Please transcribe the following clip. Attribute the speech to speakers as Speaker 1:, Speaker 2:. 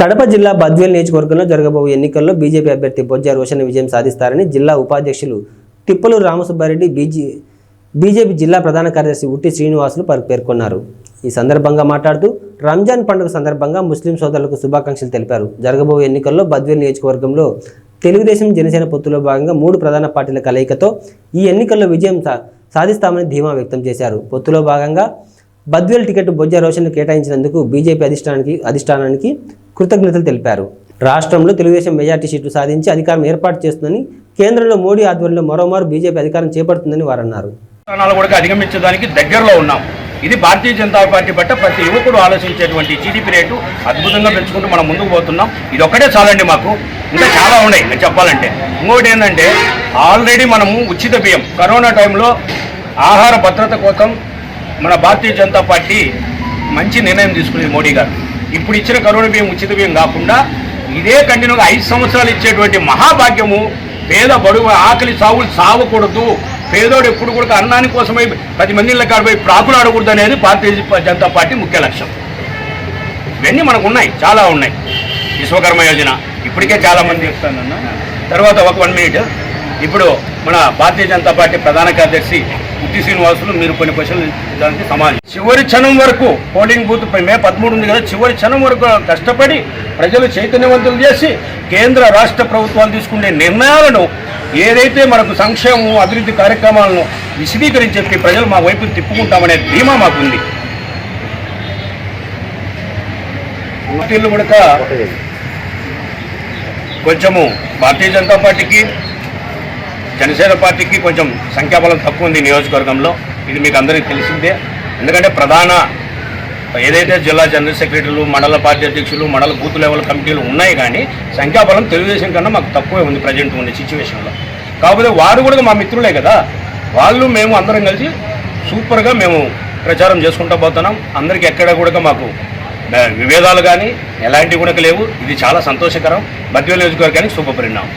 Speaker 1: కడప జిల్లా బద్వేల్ నియోజకవర్గంలో జరగబోయే ఎన్నికల్లో బీజేపీ అభ్యర్థి బొజ్జ రోషన్ విజయం సాధిస్తారని జిల్లా ఉపాధ్యక్షులు తిప్పలు రామసుబ్బారెడ్డి బీజే బీజేపీ జిల్లా ప్రధాన కార్యదర్శి ఉట్టి శ్రీనివాసులు పేర్కొన్నారు. ఈ సందర్భంగా మాట్లాడుతూ రంజాన్ పండుగ సందర్భంగా ముస్లిం సోదరులకు శుభాకాంక్షలు తెలిపారు. జరగబోయే ఎన్నికల్లో బద్వేల్ నియోజకవర్గంలో తెలుగుదేశం జనసేన పొత్తులో భాగంగా మూడు ప్రధాన పార్టీల కలయికతో ఈ ఎన్నికల్లో విజయం సా- సాధిస్తామని ధీమా వ్యక్తం చేశారు. పొత్తులో భాగంగా బద్వేల్ టికెట్ బొజ్జ రోషన్ను కేటాయించినందుకు బీజేపీ అధిష్టానానికి అధిష్టానానికి కృతజ్ఞతలు తెలిపారు. రాష్ట్రంలో తెలుగుదేశం మెజార్టీ సీట్లు సాధించి అధికారం ఏర్పాటు చేస్తుందని కేంద్రంలో మోడీ ఆధ్వర్యంలో మరోమారు బీజేపీ అధికారం చేపడుతుందని వారు అన్నారు
Speaker 2: కూడా అధిగమించడానికి దగ్గరలో ఉన్నాం. ఇది భారతీయ జనతా పార్టీ పట్ల ప్రతి యువకుడు ఆలోచించేటువంటి జీడిపి రేటు అద్భుతంగా పెంచుకుంటూ మనం ముందుకు పోతున్నాం. ఇది ఒక్కటే చాలండి మాకు. ఇంకా చాలా ఉన్నాయి నేను చెప్పాలంటే. ఇంకోటి ఏంటంటే ఆల్రెడీ మనము ఉచిత బియ్యం కరోనా టైంలో ఆహార భద్రత కోసం మన భారతీయ జనతా పార్టీ మంచి నిర్ణయం తీసుకునేది మోడీ గారు. ఇప్పుడు ఇచ్చిన కరోనా బియ్యం ఉచిత బియ్యం కాకుండా ఇదే కంటిన్యూగా ఐదు సంవత్సరాలు ఇచ్చేటువంటి మహాభాగ్యము పేద బడుగు ఆకలి సాగులు సావకూడదు పేదోడు ఎప్పుడు కూడా అన్నాని కోసమై పది మంది ఇళ్ళ కాడిపోయి ప్రాకులాడకూడదు అనేది భారతీయ జనతా పార్టీ ముఖ్య లక్ష్యం. ఇవన్నీ మనకు ఉన్నాయి చాలా ఉన్నాయి. విశ్వకర్మ యోజన ఇప్పటికే చాలా మంది చెప్తానన్న. తర్వాత ఒక వన్ మినిట్. ఇప్పుడు మన భారతీయ జనతా పార్టీ ప్రధాన కార్యదర్శి ఉత్తి శ్రీనివాసులు మీరు కొన్ని క్వశ్చన్లు దానికి సమాధానం చివరి క్షణం వరకు పోలింగ్ బూత్ మే పదమూడు ఉంది కదా చివరి క్షణం వరకు కష్టపడి ప్రజలు చైతన్యవంతులు చేసి కేంద్ర రాష్ట్ర ప్రభుత్వాలు తీసుకునే నిర్ణయాలను ఏదైతే మనకు సంక్షేమం అభివృద్ధి కార్యక్రమాలను విశదీకరించి చెప్పి ప్రజలు మా వైపు తిప్పుకుంటామనే ధీమా మాకుంది. పార్టీలు కూడా కొంచెము భారతీయ జనతా పార్టీకి జనసేన పార్టీకి కొంచెం సంఖ్యాబలం తక్కువ ఉంది నియోజకవర్గంలో. ఇది మీకు అందరికీ తెలిసిందే. ఎందుకంటే ప్రధాన ఏదైతే జిల్లా జనరల్ సెక్రటరీలు మండల పార్టీ అధ్యక్షులు మండల బూత్ లెవెల్ కమిటీలు ఉన్నాయి కానీ సంఖ్యాబలం తెలుగుదేశం కన్నా మాకు తక్కువే ఉంది ప్రజెంట్ ఉన్న సిచ్యువేషన్లో. కాకపోతే వారు కూడా మా మిత్రులే కదా. వాళ్ళు మేము అందరం కలిసి సూపర్గా మేము ప్రచారం చేసుకుంటూ పోతున్నాం. అందరికీ ఎక్కడ కూడా మాకు విభేదాలు కానీ ఎలాంటివి కూడా లేవు ఇది చాలా సంతోషకరం. బద్వేలు నియోజకవర్గానికి శుభపరిణామం.